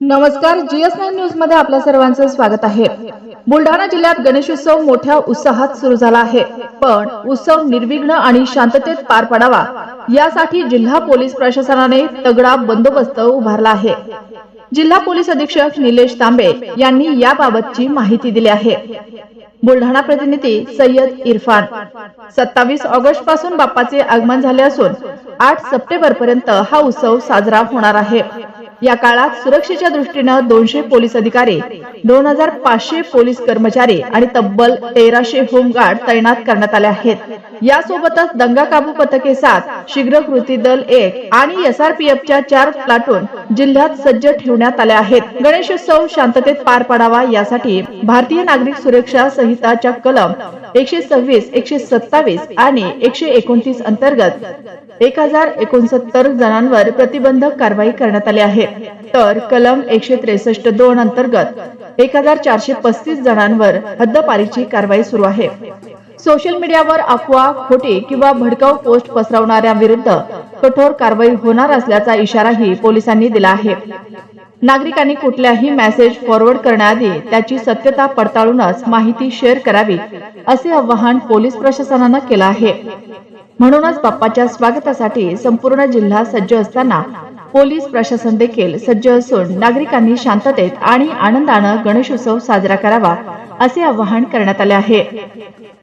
नमस्कार GS nine न्यूजमध्ये आपल्या सर्वांचं स्वागत आहे. बुलढाणा जिल्ह्यात गणेशोत्सव मोठ्या उत्साहात सुरू झाला आहे. पण उत्सव निर्विघ्न आणि शांततेत पार पडावा यासाठी जिल्हा पोलीस प्रशासनाने तगडा बंदोबस्त उभारला आहे. जिल्हा पोलीस अधीक्षक निलेश तांबे यांनी याबाबतची माहिती दिली आहे. बुलढाणा प्रतिनिधी सय्यद इरफान. सत्तावीस ऑगस्टपासून बाप्पाचे आगमन झाले असून आठ सप्टेंबर पर्यंत हा उत्सव साजरा होणार आहे. या काळात सुरक्षेच्या दृष्टीनं दोनशे पोलीस अधिकारी दोन हजार पाचशे पोलीस कर्मचारी आणि तब्बल तेराशे होमगार्ड तैनात करण्यात आले आहेत. यासोबतच दंगा काबू पथके सात शीघ्र कृती दल एक आणि एसआरपीएफच्या चार प्लाटून जिल्ह्यात सज्ज ठेवण्यात आले आहेत. गणेशोत्सव शांततेत पार पडावा यासाठी भारतीय नागरिक सुरक्षा संहिताच्या कलम एकशे सव्वीस एकशे सत्तावीस आणि एकशे एकोणतीस अंतर्गत एक हजार एकोणसत्तर जणांवर प्रतिबंधक कारवाई करण्यात आली आहे. तर कलम एकशे त्रेसष्ट दोन अंतर्गत एक हजार चारशे पस्तीस जणांवर हद्दपारीची कारवाई सुरू आहे. सोशल मीडियावर अफवा खोटी किंवा भडकाऊ पोस्ट पसरवणाऱ्या विरुद्ध कठोर कारवाई होणार असल्याचा इशाराही पोलिसांनी दिला आहे. नागरिकांनी कुठल्याही मेसेज फॉरवर्ड करण्याआधी त्याची सत्यता पडताळूनच माहिती शेअर करावी असे आवाहन पोलीस प्रशासनानं केलं आहे. म्हणूनच बाप्पाच्या स्वागतासाठी संपूर्ण जिल्हा सज्ज असताना पोलीस प्रशासन देखील सज्ज असून नागरिकांनी शांततेत आणि आनंदानं गणेशोत्सव साजरा करावा असे आवाहन करण्यात आले आहे.